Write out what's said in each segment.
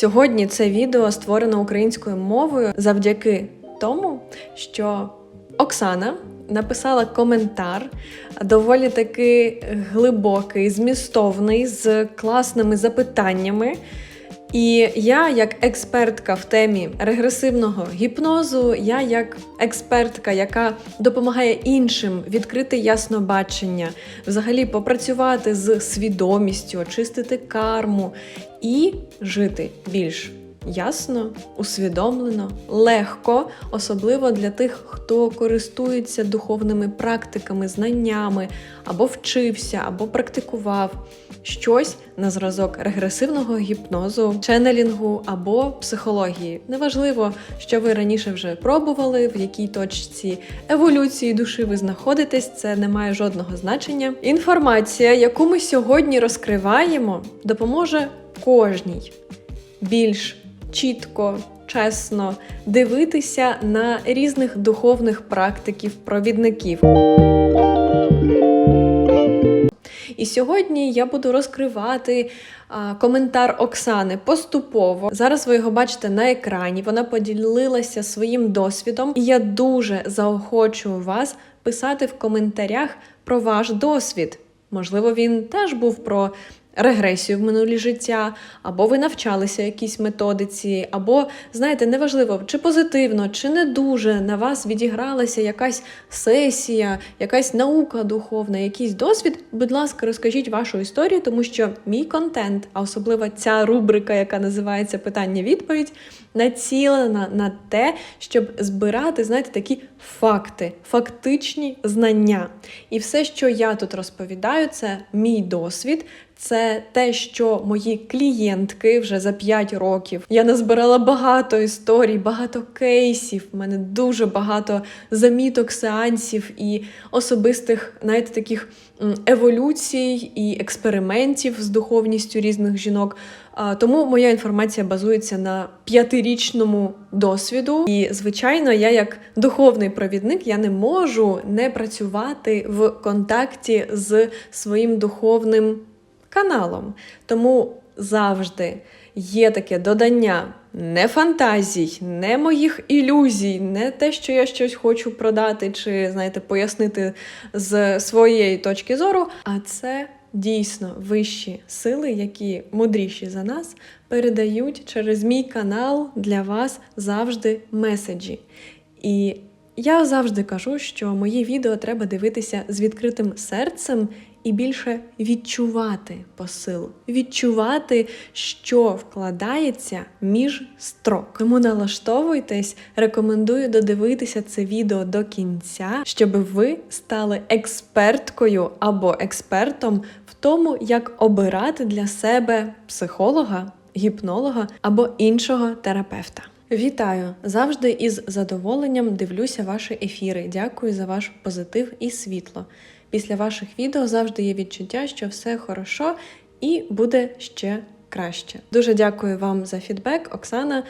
Сьогодні це відео створено українською мовою завдяки тому, що Оксана написала коментар доволі таки глибокий, змістовний, з класними запитаннями. І я, як експертка в темі регресивного гіпнозу, я як експертка, яка допомагає іншим відкрити яснобачення, взагалі попрацювати з свідомістю, очистити карму і жити більш ясно, усвідомлено, легко, особливо для тих, хто користується духовними практиками, знаннями, або вчився, або практикував щось на зразок регресивного гіпнозу, ченнелінгу або психології. Неважливо, що ви раніше вже пробували, в якій точці еволюції душі ви знаходитесь, це не має жодного значення. Інформація, яку ми сьогодні розкриваємо, допоможе кожній більш чітко, чесно дивитися на різних духовних практиків, провідників. І сьогодні я буду розкривати а, коментар Оксани поступово. Зараз ви його бачите на екрані. Вона поділилася своїм досвідом, і я дуже заохочую вас писати в коментарях про ваш досвід. Можливо, він теж був про регресію в минулі життя, або ви навчалися якійсь методиці, або, знаєте, неважливо, чи позитивно, чи не дуже на вас відігралася якась сесія, якась наука духовна, якийсь досвід. Будь ласка, розкажіть вашу історію, тому що мій контент, а особливо ця рубрика, яка називається Питання-відповідь, націлена на те, щоб збирати, знаєте, такі факти, фактичні знання. І все, що я тут розповідаю, це мій досвід. Це те, що мої клієнтки вже за 5 років. Я назбирала багато історій, багато кейсів. У мене дуже багато заміток, сеансів і особистих, знаєте, таких еволюцій і експериментів з духовністю різних жінок. Тому моя інформація базується на п'ятирічному досвіду. І, звичайно, я, як духовний провідник, я не можу не працювати в контакті з своїм духовним каналом. Тому завжди є таке додання не фантазій, не моїх ілюзій, не те, що я щось хочу продати чи, знаєте, пояснити з своєї точки зору, а це. Дійсно, вищі сили, які мудріші за нас, передають через мій канал для вас завжди меседжі. І я завжди кажу, що мої відео треба дивитися з відкритим серцем і більше відчувати посил, відчувати, що вкладається між строк. Тому налаштовуйтесь, рекомендую додивитися це відео до кінця, щоб ви стали експерткою або експертом в тому, як обирати для себе психолога, гіпнолога або іншого терапевта. Вітаю! Завжди із задоволенням дивлюся ваші ефіри. Дякую за ваш позитив і світло. Після ваших відео завжди є відчуття, що все хорошо і буде ще краще. Дуже дякую вам за фідбек, Оксана.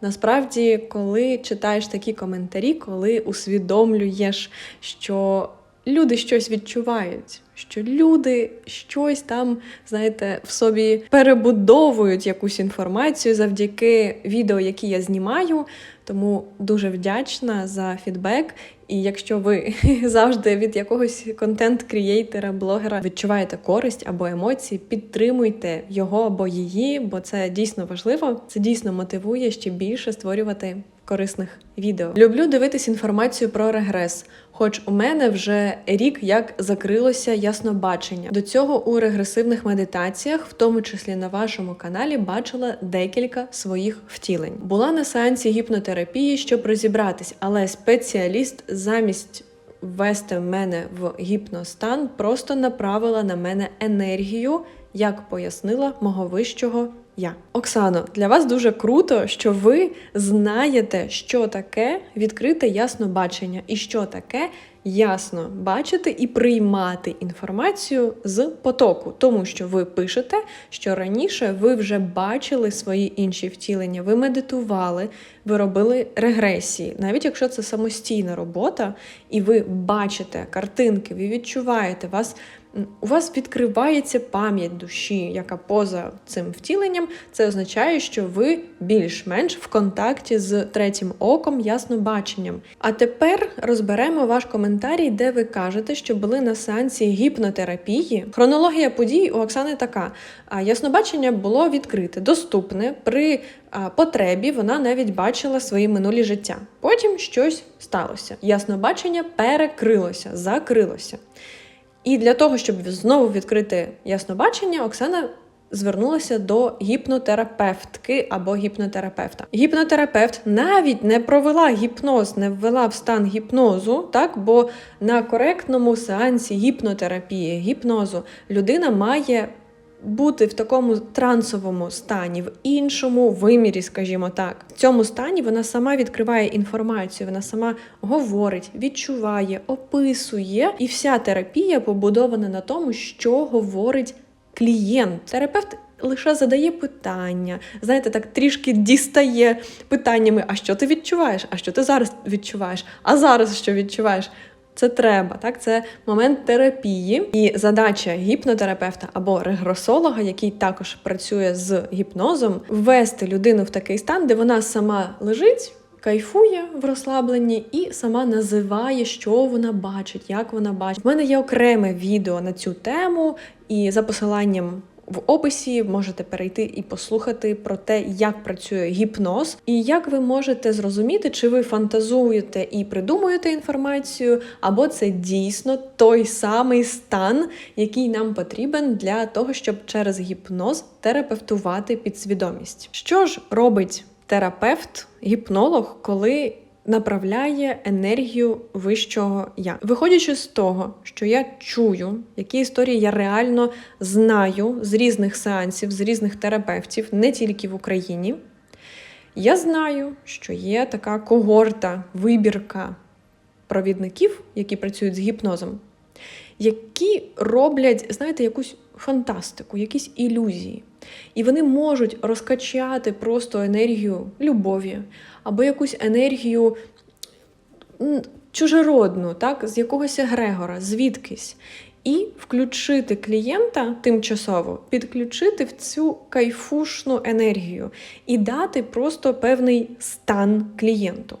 Насправді, коли читаєш такі коментарі, коли усвідомлюєш, що люди щось відчувають, що люди щось там, знаєте, в собі перебудовують якусь інформацію завдяки відео, які я знімаю. Тому дуже вдячна за фідбек. І якщо ви завжди від якогось контент-крієйтера, блогера відчуваєте користь або емоції, підтримуйте його або її, бо це дійсно важливо. Це дійсно мотивує ще більше створювати корисних відео. Люблю дивитись інформацію про регрес. Хоч у мене вже рік як закрилося яснобачення. До цього у регресивних медитаціях, в тому числі на вашому каналі, бачила декілька своїх втілень. Була на сеансі гіпнотерапії, щоб розібратись, але спеціаліст замість ввести мене в гіпностан просто направила на мене енергію, як пояснила мого вищого я. Оксано, для вас дуже круто, що ви знаєте, що таке відкрите ясно бачення, і що таке ясно бачити і приймати інформацію з потоку, тому що ви пишете, що раніше ви вже бачили свої інші втілення, ви медитували, ви робили регресії, навіть якщо це самостійна робота, і ви бачите картинки, ви відчуваєте вас у вас відкривається пам'ять душі, яка поза цим втіленням, це означає, що ви більш-менш в контакті з третім оком, яснобаченням. А тепер розберемо ваш коментарій, де ви кажете, що були на сеансі гіпнотерапії. Хронологія подій у Оксани така: яснобачення було відкрите, доступне при потребі. Вона навіть бачила свої минулі життя. Потім щось сталося. Яснобачення перекрилося, закрилося. І для того, щоб знову відкрити яснобачення, Оксана звернулася до гіпнотерапевтки або гіпнотерапевта. Гіпнотерапевт навіть не провела гіпноз, не ввела в стан гіпнозу, так бо на коректному сеансі гіпнотерапії, гіпнозу людина має бути в такому трансовому стані, в іншому вимірі, скажімо так. В цьому стані вона сама відкриває інформацію, вона сама говорить, відчуває, описує, і вся терапія побудована на тому, що говорить клієнт. Терапевт лише задає питання, знаєте, так трішки дістає питаннями: а що ти відчуваєш? А що ти зараз відчуваєш? А зараз що відчуваєш? Це треба, так? Це момент терапії, і задача гіпнотерапевта або регресолога, який також працює з гіпнозом, ввести людину в такий стан, де вона сама лежить. Кайфує в розслабленні і сама називає, що вона бачить, як вона бачить. У мене є окреме відео на цю тему, і за посиланням в описі можете перейти і послухати про те, як працює гіпноз, і як ви можете зрозуміти, чи ви фантазуєте і придумуєте інформацію, або це дійсно той самий стан, який нам потрібен для того, щоб через гіпноз терапевтувати підсвідомість. Що ж робить терапевт, гіпнолог, коли направляє енергію вищого я. Виходячи з того, що я чую, які історії я реально знаю з різних сеансів, з різних терапевтів, не тільки в Україні. Я знаю, що є така когорта, вибірка провідників, які працюють з гіпнозом, які роблять, знаєте, якусь фантастику, якісь ілюзії. І вони можуть розкачати просто енергію любові або якусь енергію чужеродну, так, з якогось егрегора, звідкись. І включити клієнта тимчасово, підключити в цю кайфушну енергію і дати просто певний стан клієнту.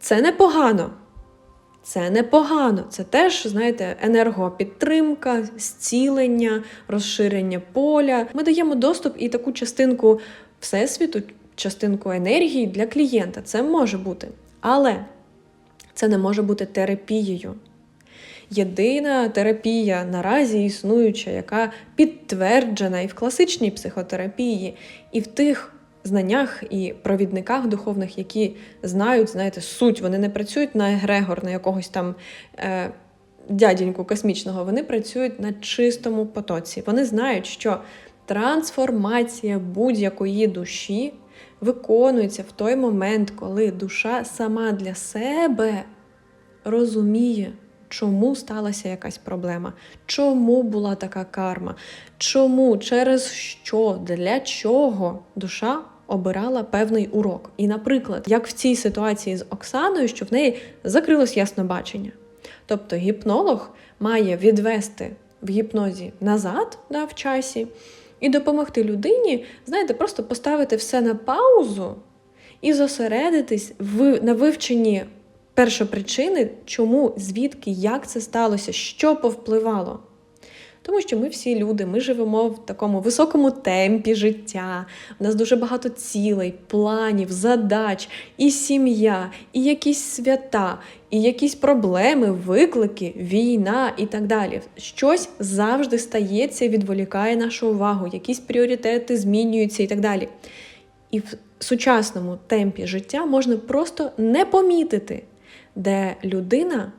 Це непогано. Це непогано. Це теж, знаєте, енергопідтримка, зцілення, розширення поля. Ми даємо доступ і таку частинку всесвіту, частинку енергії для клієнта. Це може бути. Але це не може бути терапією. Єдина терапія наразі існуюча, яка підтверджена і в класичній психотерапії, і в тих знаннях і провідниках духовних, які знають, знаєте, суть, вони не працюють на егрегор, на якогось там е, дяденьку космічного, вони працюють на чистому потоці. Вони знають, що трансформація будь-якої душі виконується в той момент, коли душа сама для себе розуміє. Чому сталася якась проблема? Чому була така карма? Чому, через що, для чого душа обирала певний урок. І, наприклад, як в цій ситуації з Оксаною, що в неї закрилось яснобачення. Тобто гіпнолог має відвести в гіпнозі назад да, в часі і допомогти людині, знаєте, просто поставити все на паузу і зосередитись в, на вивченні першопричини, чому, звідки, як це сталося, що повпливало. Тому що ми всі люди, ми живемо в такому високому темпі життя. У нас дуже багато цілей, планів, задач, і сім'я, і якісь свята, і якісь проблеми, виклики, війна і так далі. Щось завжди стається, відволікає нашу увагу, якісь пріоритети змінюються і так далі. І в сучасному темпі життя можна просто не помітити, де людина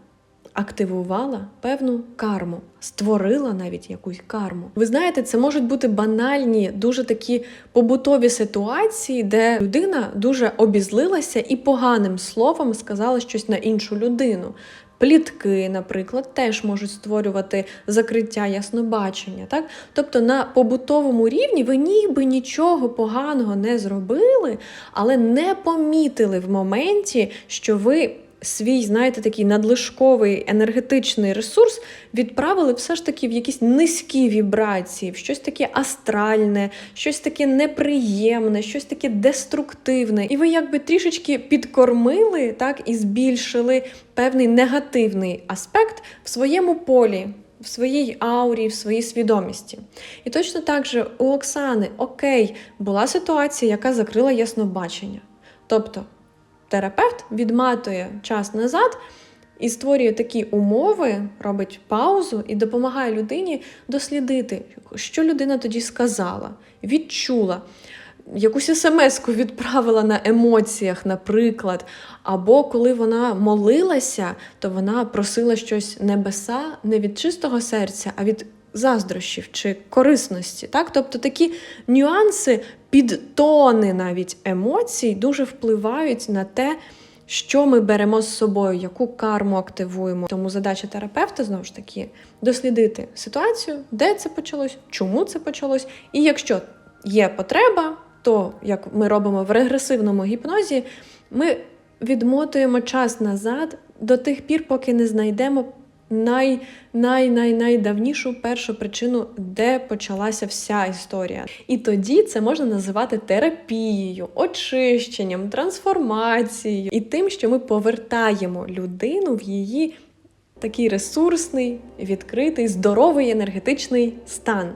активувала певну карму, створила навіть якусь карму. Ви знаєте, це можуть бути банальні, дуже такі побутові ситуації, де людина дуже обізлилася і поганим словом сказала щось на іншу людину. Плітки, наприклад, теж можуть створювати закриття яснобачення. Так? Тобто на побутовому рівні ви ніби нічого поганого не зробили, але не помітили в моменті, що ви свій, знаєте, такий надлишковий енергетичний ресурс відправили все ж таки в якісь низькі вібрації, в щось таке астральне, щось таке неприємне, щось таке деструктивне. І ви якби трішечки підкормили так і збільшили певний негативний аспект в своєму полі. В своїй аурі, в своїй свідомості. І точно так же у Оксани, окей, була ситуація, яка закрила яснобачення. Тобто терапевт відматує час назад і створює такі умови, робить паузу і допомагає людині дослідити, що людина тоді сказала, відчула. Якусь смс-ку відправила на емоціях, наприклад. Або коли вона молилася, то вона просила щось небеса не від чистого серця, а від заздрощів чи корисності. Так? Тобто такі нюанси, підтони навіть емоцій дуже впливають на те, що ми беремо з собою, яку карму активуємо. Тому задача терапевта знову ж таки дослідити ситуацію, де це почалось, чому це почалось, і якщо є потреба, то як ми робимо в регресивному гіпнозі, ми відмотуємо час назад до тих пір, поки не знайдемо най, най, най, найдавнішу першу причину, де почалася вся історія. І тоді це можна називати терапією, очищенням, трансформацією і тим, що ми повертаємо людину в її такий ресурсний, відкритий, здоровий енергетичний стан.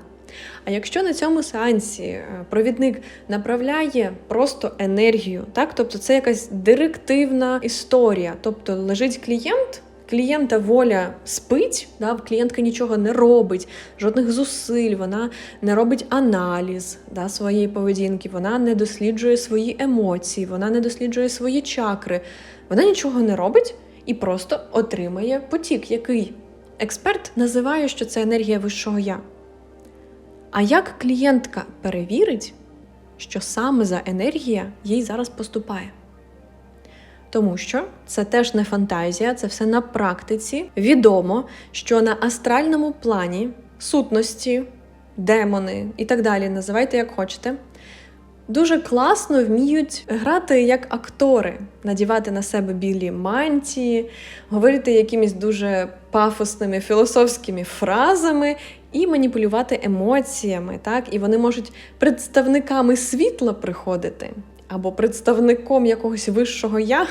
А якщо на цьому сеансі е, провідник направляє просто енергію, так тобто це якась директивна історія, тобто лежить клієнт. Клієнта воля спить, да, клієнтка нічого не робить, жодних зусиль, вона не робить аналіз да, своєї поведінки, вона не досліджує свої емоції, вона не досліджує свої чакри, вона нічого не робить і просто отримає потік, який експерт називає, що це енергія вищого я. А як клієнтка перевірить, що саме за енергія їй зараз поступає? Тому що це теж не фантазія, це все на практиці. Відомо, що на астральному плані сутності, демони і так далі, називайте як хочете, дуже класно вміють грати як актори, надівати на себе білі мантії, говорити якимись дуже пафосними філософськими фразами і маніпулювати емоціями. Так? І вони можуть представниками світла приходити. Або представником якогось вищого я,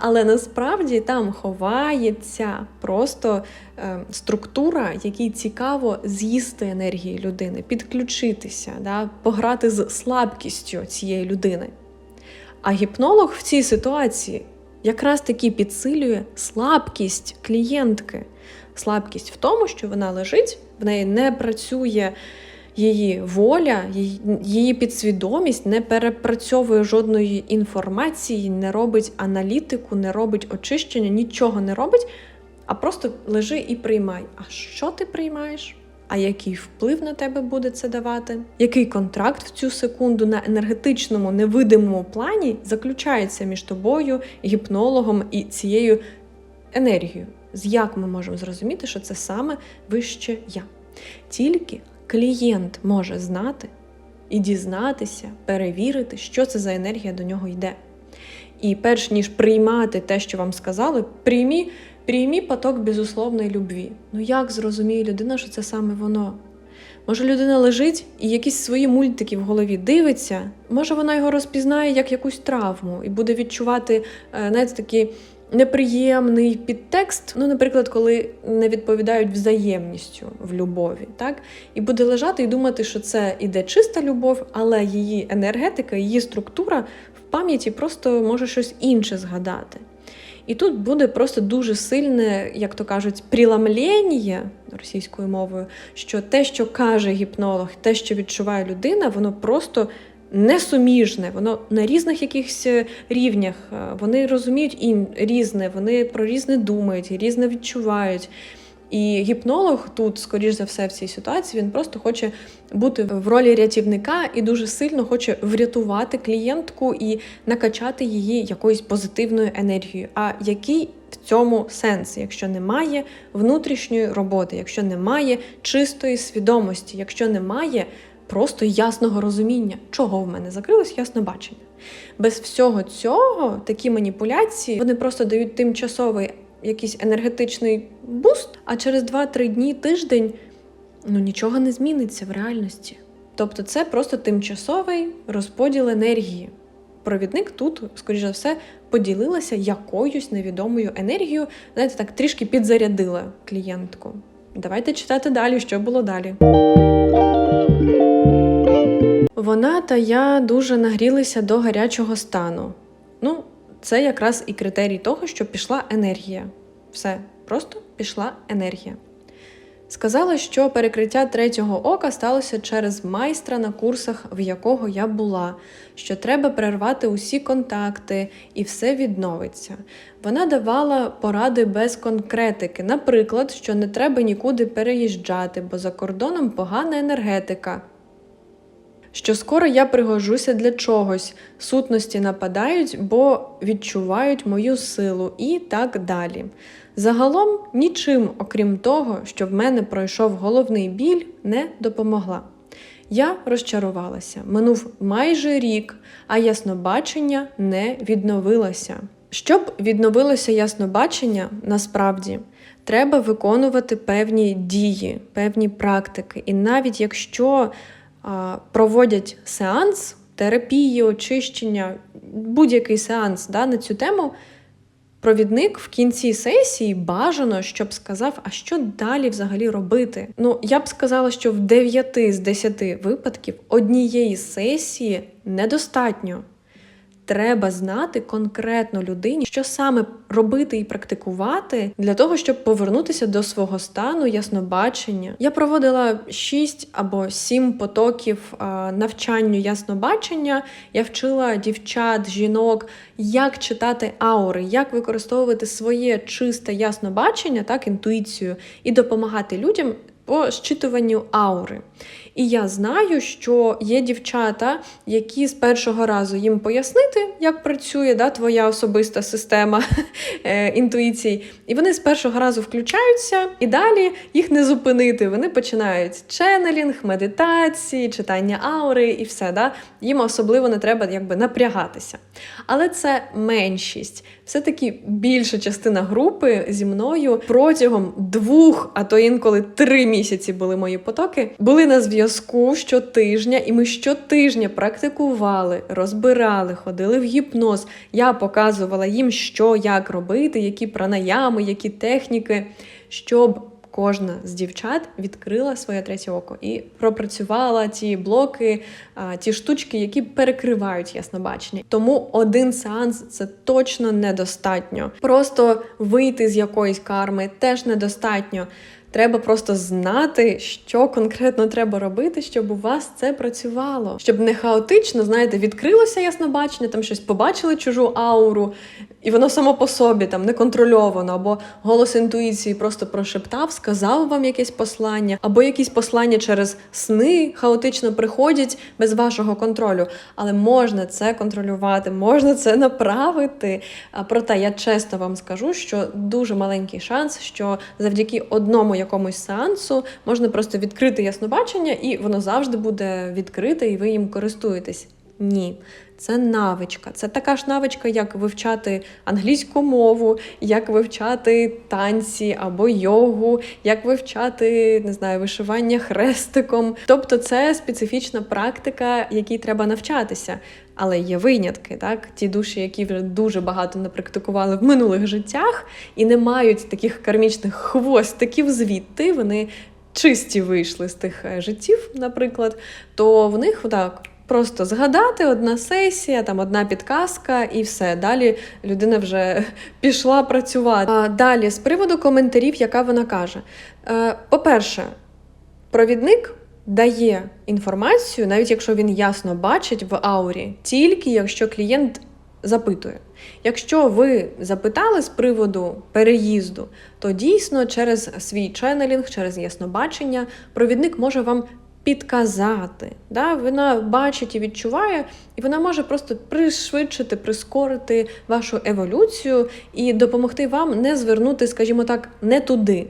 але насправді там ховається просто е, структура, якій цікаво з'їсти енергії людини, підключитися, да, пограти з слабкістю цієї людини. А гіпнолог в цій ситуації якраз таки підсилює слабкість клієнтки. Слабкість в тому, що вона лежить, в неї не працює її воля, її підсвідомість не перепрацьовує жодної інформації, не робить аналітику, не робить очищення, нічого не робить, а просто лежи і приймай. А що ти приймаєш? А який вплив на тебе буде це давати? Який контракт в цю секунду на енергетичному невидимому плані заключається між тобою, гіпнологом і цією енергією? З як ми можемо зрозуміти, що це саме вище я? Тільки клієнт може знати і дізнатися, перевірити, що це за енергія до нього йде. І перш ніж приймати те, що вам сказали, приймі, приймі поток безусловної любві. Ну як зрозуміє людина, що це саме воно? Може, людина лежить і якісь свої мультики в голові дивиться, може вона його розпізнає як якусь травму і буде відчувати, е, знаєте, такі неприємний підтекст, ну, наприклад, коли не відповідають взаємністю в любові, так? І буде лежати і думати, що це іде чиста любов, але її енергетика, її структура в пам'яті просто може щось інше згадати. І тут буде просто дуже сильне, як то кажуть, приламлення російською мовою, що те, що каже гіпнолог, те, що відчуває людина, воно просто несуміжне, воно на різних якихось е, рівнях. Е, вони розуміють і різне, вони про різне думають, різне відчувають. І гіпнолог тут, скоріш за все, в цій ситуації він просто хоче бути в ролі рятівника і дуже сильно хоче врятувати клієнтку і накачати її якоюсь позитивною енергією. А який в цьому сенс, якщо немає внутрішньої роботи, якщо немає чистої свідомості, якщо немає просто ясного розуміння, чого в мене закрилось ясно бачення. Без всього цього такі маніпуляції вони просто дають тимчасовий якийсь енергетичний буст, а через 2-3 дні тиждень ну нічого не зміниться в реальності. Тобто це просто тимчасовий розподіл енергії. Провідник тут, скоріш за все, поділилася якоюсь невідомою енергією, знаєте, так трішки підзарядила клієнтку. Давайте читати далі, що було далі. Вона та я дуже нагрілися до гарячого стану. Ну, це якраз і критерій того, що пішла енергія. Все, просто пішла енергія. Сказала, що перекриття третього ока сталося через майстра на курсах, в якого я була, що треба перервати усі контакти і все відновиться. Вона давала поради без конкретики, наприклад, що не треба нікуди переїжджати, бо за кордоном погана енергетика. Що скоро я пригожуся для чогось, сутності нападають, бо відчувають мою силу і так далі. Загалом нічим, окрім того, що в мене пройшов головний біль, не допомогла. Я розчарувалася. Минув майже рік, а яснобачення не відновилося. Щоб відновилося яснобачення, насправді треба виконувати певні дії, певні практики. І навіть якщо проводять сеанс терапії, очищення, будь-який сеанс да, на цю тему, провідник в кінці сесії бажано, щоб сказав, а що далі взагалі робити. Ну, я б сказала, що в 9 з 10 випадків однієї сесії недостатньо. Треба знати конкретно людині, що саме робити і практикувати для того, щоб повернутися до свого стану яснобачення. Я проводила 6 або 7 потоків а, навчанню яснобачення. Я вчила дівчат, жінок, як читати аури, як використовувати своє чисте яснобачення, так, інтуїцію, і допомагати людям по щитуванню аури. І я знаю, що є дівчата, які з першого разу їм пояснити, як працює да, твоя особиста система е, інтуїцій. І вони з першого разу включаються, і далі їх не зупинити. Вони починають ченелінг, медитації, читання аури і все. Да? Їм особливо не треба якби напрягатися. Але це меншість. Все-таки більша частина групи зі мною протягом двох, а то інколи три місяці були мої потоки, були на зв'язку щотижня, і ми щотижня практикували, розбирали, ходили в гіпноз. Я показувала їм, що як робити, які пранаями, які техніки, щоб. Кожна з дівчат відкрила своє третє око і пропрацювала ті блоки, ті штучки, які перекривають яснобачення. Тому один сеанс це точно недостатньо. Просто вийти з якоїсь карми теж недостатньо. Треба просто знати, що конкретно треба робити, щоб у вас це працювало, щоб не хаотично, знаєте, відкрилося яснобачення, там щось побачили чужу ауру, і воно само по собі там неконтрольовано, або голос інтуїції просто прошептав, сказав вам якесь послання, або якісь послання через сни хаотично приходять без вашого контролю. Але можна це контролювати, можна це направити. Проте я чесно вам скажу, що дуже маленький шанс, що завдяки одному якомусь сеансу можна просто відкрити яснобачення, і воно завжди буде відкрите, і ви їм користуєтесь. Ні, це навичка. Це така ж навичка, як вивчати англійську мову, як вивчати танці або йогу, як вивчати не знаю, вишивання хрестиком. Тобто це специфічна практика, якій треба навчатися. Але є винятки, так ті душі, які вже дуже багато напрактикували в минулих життях і не мають таких кармічних хвостиків звідти, вони чисті вийшли з тих е, життів, наприклад, то в них так. Просто згадати одна сесія, там одна підказка, і все. Далі людина вже пішла працювати. А далі, з приводу коментарів, яка вона каже: Е, по-перше, провідник дає інформацію, навіть якщо він ясно бачить в аурі, тільки якщо клієнт запитує. Якщо ви запитали з приводу переїзду, то дійсно через свій ченелінг, через яснобачення, провідник може вам підказати. Да? Вона бачить і відчуває, і вона може просто пришвидшити, прискорити вашу еволюцію і допомогти вам не звернути, скажімо так, не туди.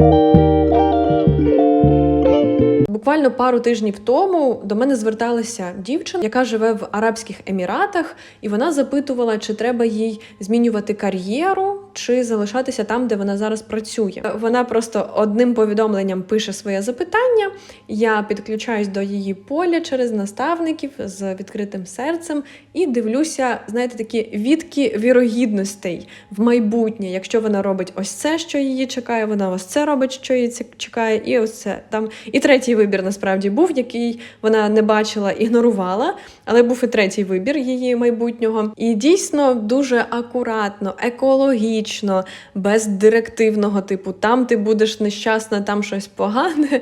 Буквально пару тижнів тому до мене зверталася дівчина, яка живе в Арабських Еміратах, і вона запитувала, чи треба їй змінювати кар'єру, чи залишатися там, де вона зараз працює. Вона просто одним повідомленням пише своє запитання. Я підключаюсь до її поля через наставників з відкритим серцем і дивлюся, знаєте, такі відки вірогідностей в майбутнє. Якщо вона робить ось це, що її чекає, вона ось це робить, що її чекає, і ось це там. І третій вибір насправді був, який вона не бачила, ігнорувала, але був і третій вибір її майбутнього. І дійсно дуже акуратно, екологічно, без директивного типу там ти будеш нещасна, там щось погане.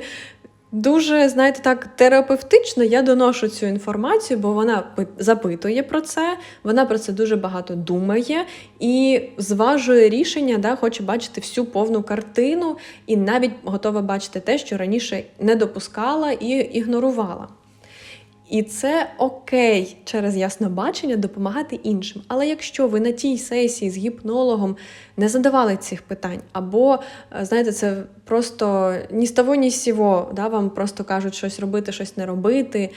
Дуже, знаєте, так терапевтично я доношу цю інформацію, бо вона запитує про це, вона про це дуже багато думає і зважує рішення, да, хоче бачити всю повну картину, і навіть готова бачити те, що раніше не допускала і ігнорувала. І це окей через яснобачення допомагати іншим. Але якщо ви на тій сесії з гіпнологом не задавали цих питань, або е, знаєте, це просто ні з того, ні з сього, да, вам просто кажуть щось робити, щось не робити.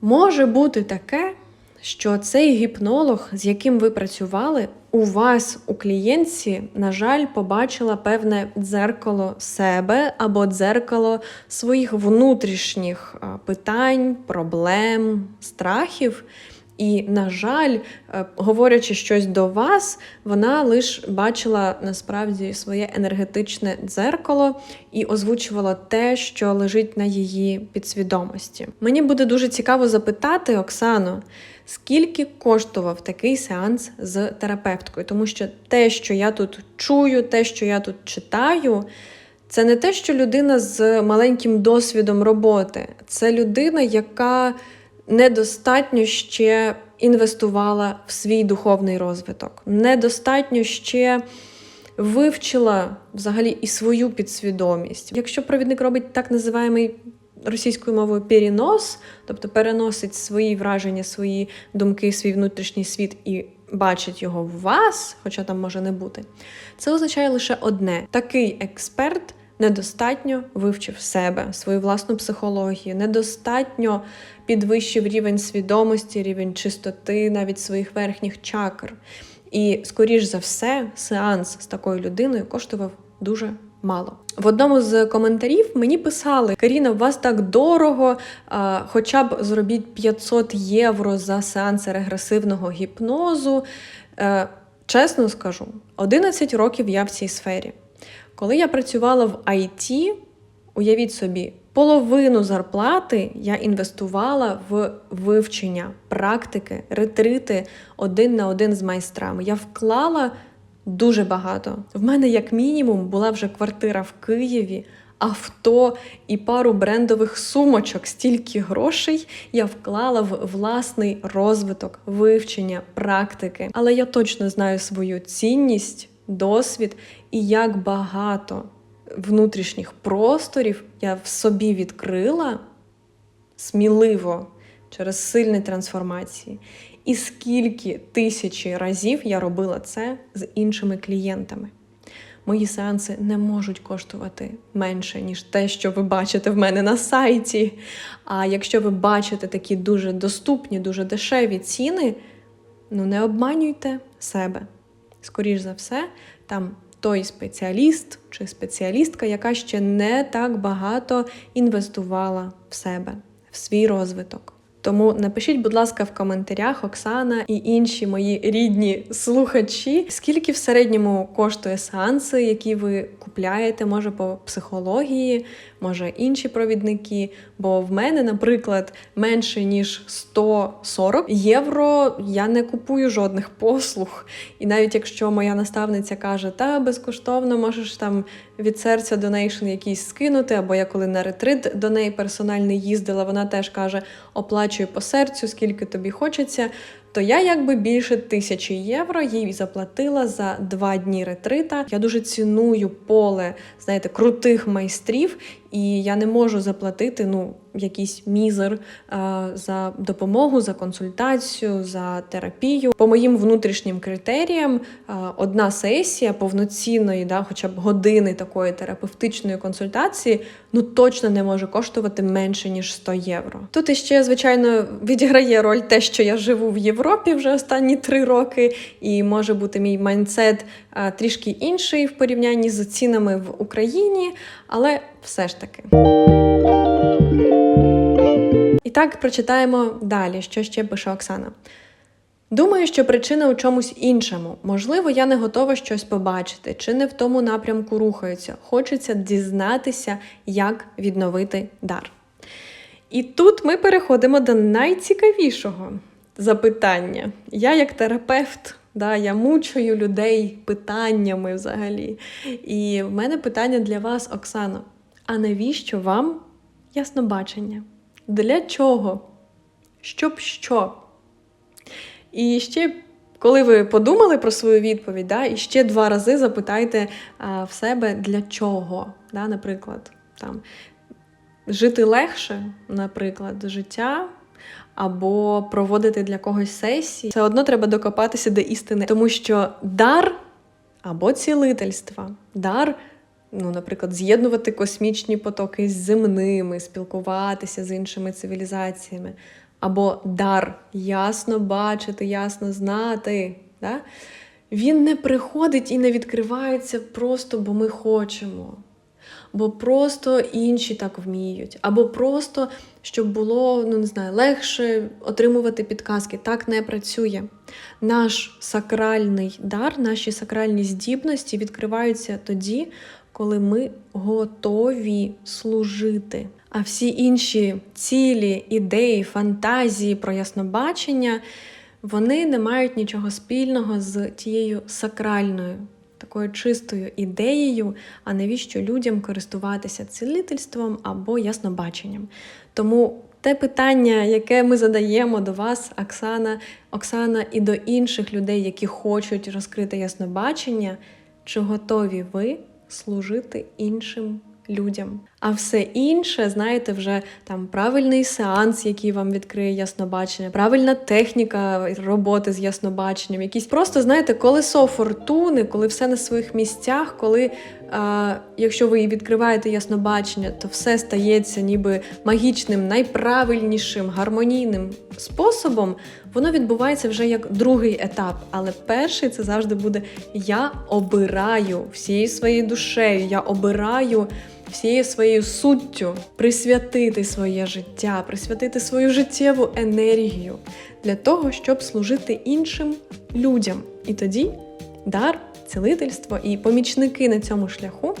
Може бути таке, що цей гіпнолог, з яким ви працювали, у вас, у клієнтці, на жаль, побачила певне дзеркало себе або дзеркало своїх внутрішніх питань, проблем, страхів. І, на жаль, е, говорячи щось до вас, вона лише бачила насправді своє енергетичне дзеркало і озвучувала те, що лежить на її підсвідомості. Мені буде дуже цікаво запитати Оксану, скільки коштував такий сеанс з терапевткою, тому що те, що я тут чую, те, що я тут читаю. Це не те, що людина з маленьким досвідом роботи, це людина, яка недостатньо ще інвестувала в свій духовний розвиток, недостатньо ще вивчила взагалі і свою підсвідомість. Якщо провідник робить так називаємий російською мовою перенос, тобто переносить свої враження, свої думки, свій внутрішній світ і бачить його в вас, хоча там може не бути, це означає лише одне: такий експерт. Недостатньо вивчив себе, свою власну психологію, недостатньо підвищив рівень свідомості, рівень чистоти, навіть своїх верхніх чакр. І, скоріш за все, сеанс з такою людиною коштував дуже мало. В одному з коментарів мені писали: Каріна, у вас так дорого, а, хоча б зробіть 500 євро за сеанси регресивного гіпнозу. Е, Чесно скажу, 11 років я в цій сфері. Коли я працювала в IT, уявіть собі, половину зарплати я інвестувала в вивчення, практики, ретрити один на один з майстрами. Я вклала дуже багато. В мене, як мінімум, була вже квартира в Києві. Авто і пару брендових сумочок, стільки грошей я вклала в власний розвиток, вивчення, практики. Але я точно знаю свою цінність, досвід і як багато внутрішніх просторів я в собі відкрила сміливо через сильні трансформації. І скільки тисячі разів я робила це з іншими клієнтами. Мої сеанси не можуть коштувати менше, ніж те, що ви бачите в мене на сайті. А якщо ви бачите такі дуже доступні, дуже дешеві ціни, ну не обманюйте себе. Скоріш за все, там той спеціаліст чи спеціалістка, яка ще не так багато інвестувала в себе, в свій розвиток. Тому напишіть, будь ласка, в коментарях Оксана і інші мої рідні слухачі, скільки в середньому коштує сеанси, які ви купляєте, може по психології, може інші провідники. Бо в мене, наприклад, менше ніж 140 євро я не купую жодних послуг. І навіть якщо моя наставниця каже, та безкоштовно можеш там від серця донейшн якийсь скинути, або я коли на ретрит до неї персональний їздила, вона теж каже: оплачуй по серцю, скільки тобі хочеться. То я якби більше тисячі євро їй заплатила за два дні ретрита. Я дуже ціную поле, знаєте, крутих майстрів, і я не можу заплатити ну якийсь мізер е, за допомогу, за консультацію, за терапію. По моїм внутрішнім критеріям, е, одна сесія повноцінної, да, хоча б години такої терапевтичної консультації, ну точно не може коштувати менше ніж 100 євро. Тут іще, звичайно, відіграє роль те, що я живу в Європі вже останні три роки, і може бути мій майндсет а, трішки інший в порівнянні з цінами в Україні, але все ж таки. І так прочитаємо далі, що ще пише Оксана. Думаю, що причина у чомусь іншому. Можливо, я не готова щось побачити, чи не в тому напрямку рухаюся. Хочеться дізнатися, як відновити дар. І тут ми переходимо до найцікавішого запитання. Я, як терапевт, да, я мучую людей питаннями взагалі. І в мене питання для вас, Оксано: а навіщо вам яснобачення? Для чого? Щоб що? І ще, коли ви подумали про свою відповідь, да, і ще два рази запитайте а, в себе, для чого. Да, Наприклад, там, жити легше, наприклад, життя. Або проводити для когось сесії, все одно треба докопатися до істини, тому що дар або цілительства, дар, ну, наприклад, з'єднувати космічні потоки з земними, спілкуватися з іншими цивілізаціями, або дар ясно бачити, ясно знати. Да? Він не приходить і не відкривається просто, бо ми хочемо. Бо просто інші так вміють, або просто щоб було ну не знаю, легше отримувати підказки. Так не працює. Наш сакральний дар, наші сакральні здібності відкриваються тоді, коли ми готові служити. А всі інші цілі, ідеї, фантазії про яснобачення вони не мають нічого спільного з тією сакральною. Такою чистою ідеєю, а навіщо людям користуватися цілительством або яснобаченням. Тому те питання, яке ми задаємо до вас, Оксана, Оксана, і до інших людей, які хочуть розкрити яснобачення, чи готові ви служити іншим людям? А все інше, знаєте, вже там правильний сеанс, який вам відкриє яснобачення, правильна техніка роботи з яснобаченням, якісь просто, знаєте, колесо фортуни, коли все на своїх місцях, коли якщо ви відкриваєте яснобачення, то все стається ніби магічним, найправильнішим, гармонійним способом, воно відбувається вже як другий етап. Але перший це завжди буде я обираю всією своєю душею, я обираю всією своєю суттю присвятити своє життя, присвятити свою життєву енергію для того, щоб служити іншим людям. І тоді дар, цілительство і помічники на цьому шляху,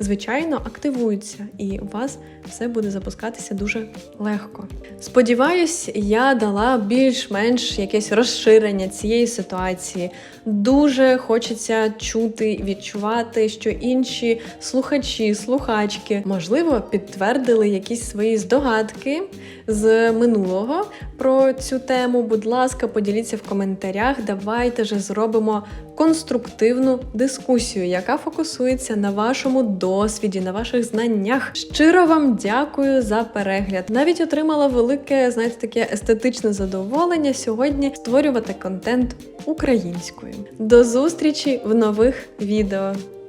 звичайно, активуються, і у вас все буде запускатися дуже легко. Сподіваюсь, я дала більш-менш якесь розширення цієї ситуації. Дуже хочеться чути, відчувати, що інші слухачі, слухачки, можливо, підтвердили якісь свої здогадки з минулого про цю тему. Будь ласка, поділіться в коментарях. Давайте же зробимо конструктивну дискусію, яка фокусується на вашому досвіді, на ваших знаннях. Щиро вам дякую за перегляд. Навіть отримала велике, знаєте, таке естетичне задоволення сьогодні створювати контент українською. До зустрічі в нових відео.